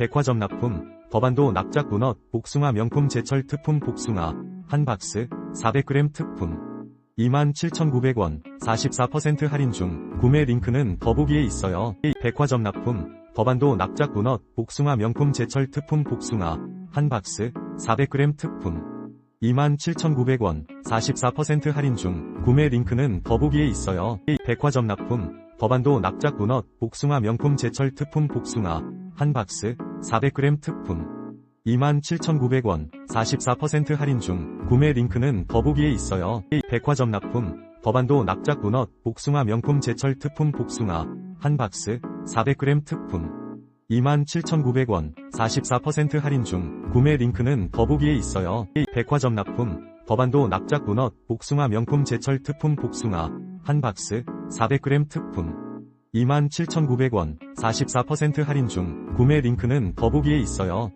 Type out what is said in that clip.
백화점 납품, 법안도 납작 문어, 복숭아 명품 제철 특품 복숭아, 한 박스, 400g 특품. 27,900원, 44% 할인 중, 구매 링크는 더보기에 있어요. 백화점 납품, 법안도 납작 문어, 복숭아 명품 제철 특품 복숭아, 한 박스, 400g 특품. 27,900원, 44% 할인 중, 구매 링크는 더보기에 있어요. 백화점 납품, 법안도 납작 문어, 복숭아 명품 제철 특품 복숭아, 한 박스, 400g 특품. 27,900원, 44% 할인 중, 구매 링크는 더보기에 있어요. 백화점 납품, 법안도 납작 문어, 복숭아 명품 제철 특품 복숭아, 한 박스, 400g 특품. 27,900원, 44% 할인 중, 구매 링크는 더보기에 있어요. 백화점 납품, 법안도 납작 문어, 복숭아 명품 제철 특품 복숭아, 한 박스, 400g 특품. 27,900원, 44% 할인 중, 구매 링크는 더보기에 있어요.